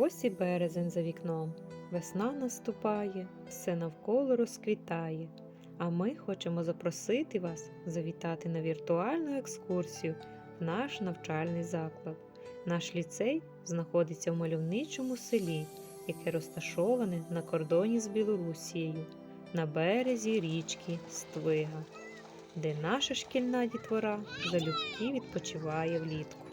Ось і березень за вікном. Весна наступає, все навколо розквітає. А ми хочемо запросити вас завітати на віртуальну екскурсію в наш навчальний заклад. Наш ліцей знаходиться в мальовничому селі, яке розташоване на кордоні з Білорусією, на березі річки Ствига, де наша шкільна дітвора залюбки відпочиває влітку.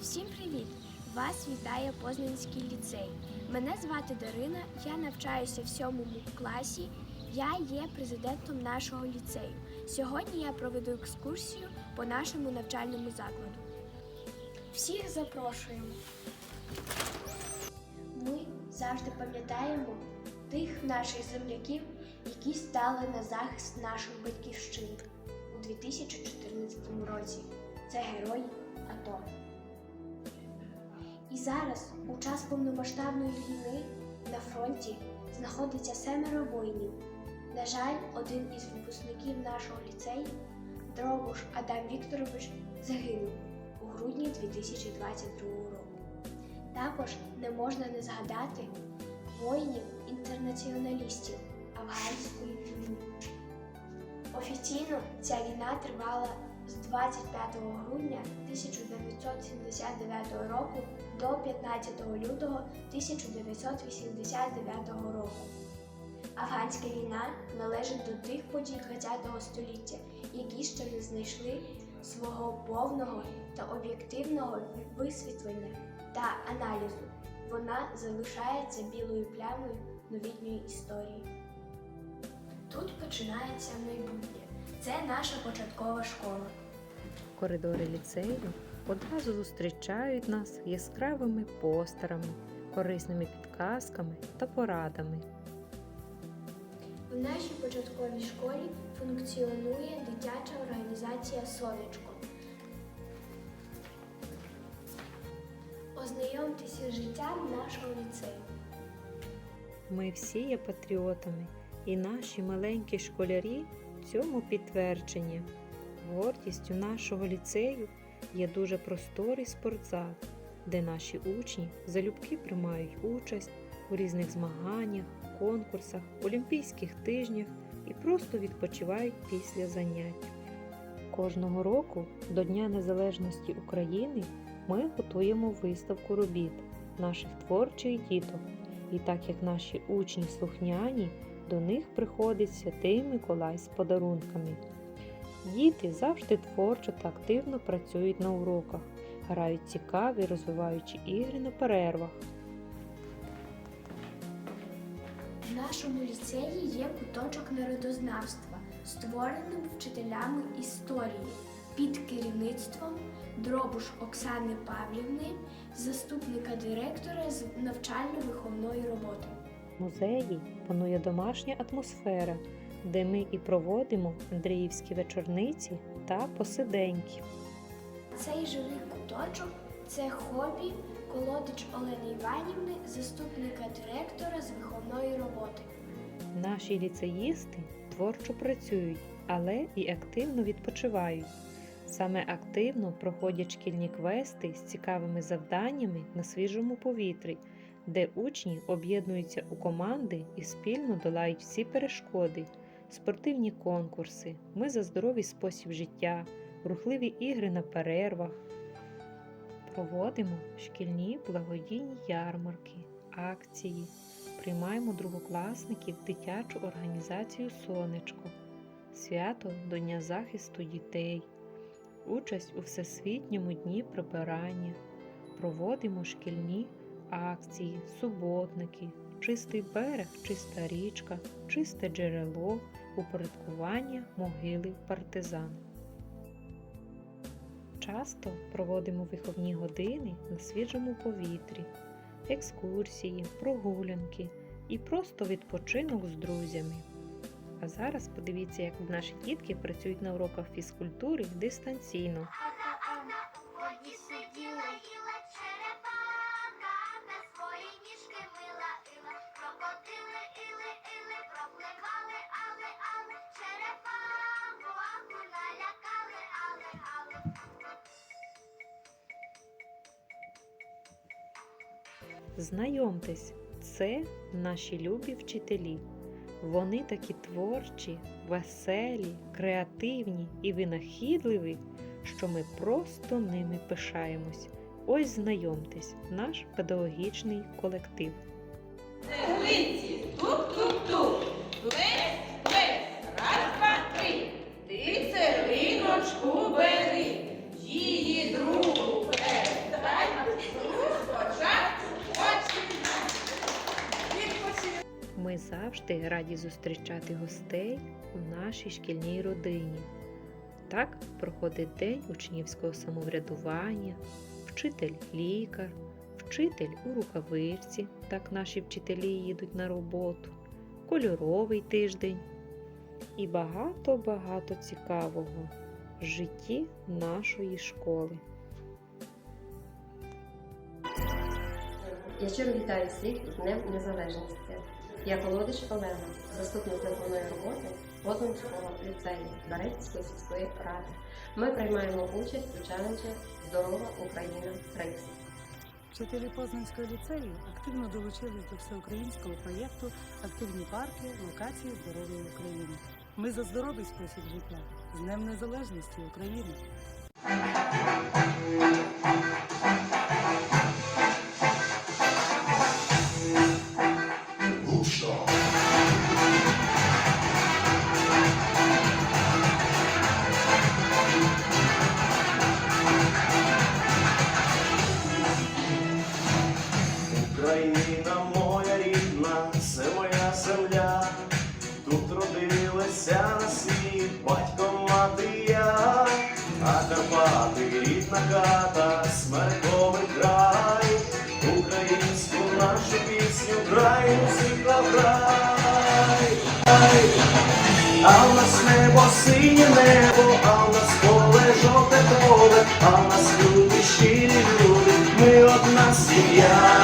Всім привіт! Вас вітає Познанський ліцей. Мене звати Дарина, я навчаюся в сьомому класі. Я є президентом нашого ліцею. Сьогодні я проведу екскурсію по нашому навчальному закладу. Всіх запрошуємо. Ми завжди пам'ятаємо тих наших земляків, які стали на захист нашої батьківщини у 2014 році. Це герої АТО. І зараз, у час повномасштабної війни, на фронті знаходиться семеро воїнів. На жаль, один із випускників нашого ліцею, Дробуш Адам Вікторович, загинув у грудні 2022 року. Також не можна не згадати воїнів-інтернаціоналістів афганської війни. Офіційно ця війна тривала з 25 грудня 1979 року до 15 лютого 1989 року. Афганська війна належить до тих подій ХХ століття, які ще не знайшли свого повного та об'єктивного висвітлення та аналізу. Вона залишається білою плямою новітньої історії. Тут починається майбутнє. Це наша початкова школа. Коридори ліцею одразу зустрічають нас яскравими постерами, корисними підказками та порадами. В нашій початковій школі функціонує дитяча організація Сонечко. Ознайомтеся з життям нашого ліцею. Ми всі є патріотами, і наші маленькі школярі цьому підтвердження. Гордістю нашого ліцею є дуже просторий спортзал, де наші учні залюбки приймають участь у різних змаганнях, конкурсах, олімпійських тижнях і просто відпочивають після занять. Кожного року до Дня Незалежності України ми готуємо виставку робіт наших творчих діток. І так як наші учні слухняні, до них приходить святий Миколай з подарунками. Діти завжди творчо та активно працюють на уроках, грають цікаві, розвиваючі ігри на перервах. В нашому ліцеї є куточок народознавства, створений вчителями історії під керівництвом Дробуш Оксани Павлівни, заступника директора з навчально-виховної роботи. В музеї панує домашня атмосфера, де ми і проводимо Андріївські вечорниці та посиденьки. Цей живий куточок це хобі колодич Олени Іванівни, заступника директора з виховної роботи. Наші ліцеїсти творчо працюють, але і активно відпочивають. Саме активно проходять шкільні квести з цікавими завданнями на свіжому повітрі, де учні об'єднуються у команди і спільно долають всі перешкоди, спортивні конкурси, ми за здоровий спосіб життя, рухливі ігри на перервах. Проводимо шкільні благодійні ярмарки, акції, приймаємо другокласників в дитячу організацію Сонечко, свято до Дня захисту дітей, участь у Всесвітньому дні прибирання, проводимо шкільні акції, суботники, чистий берег, чиста річка, чисте джерело, упорядкування могили партизан. Часто проводимо виховні години на свіжому повітрі, екскурсії, прогулянки і просто відпочинок з друзями. А зараз подивіться, як наші дітки працюють на уроках фізкультури дистанційно. Знайомтесь, це наші любі вчителі. Вони такі творчі, веселі, креативні і винахідливі, що ми просто ними пишаємось. Ось знайомтесь, наш педагогічний колектив. Цеглинці, тук-тук-тук, завжди раді зустрічати гостей у нашій шкільній родині. Так проходить день учнівського самоврядування, вчитель лікар, вчитель у рукавичці, так наші вчителі їдуть на роботу, кольоровий тиждень і багато-багато цікавого в житті нашої школи. Я щиро вітаю всіх з Днем Незалежності. Я Колодич Олена, заступник головної роботи Возинського ліцею Дарецької сільської ради. Ми приймаємо участь у челенджі Здорова Україна Рейс. Вчителі Познанського ліцею активно долучились до всеукраїнського проєкту Активні парки локації здорової України. Ми за здоровий спосіб життя з Днем Незалежності України. Пісню, край музика рай, А в нас небо синє небо, а в нас поле жовте поле, а в нас люди щирі люди, ми одна сім'я,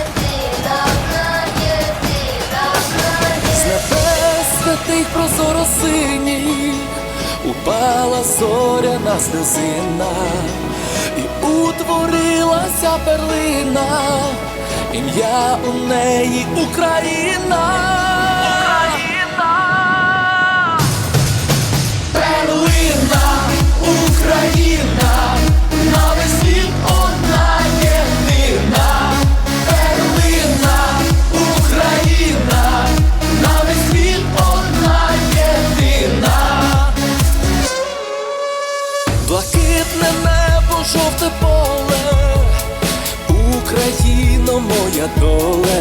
єдина, одна З небес святих прозоро синіх упала зоряна сльозина, і Сталася перлина, ім'я у неї Україна. Україна, перлина, Україна. Oh. away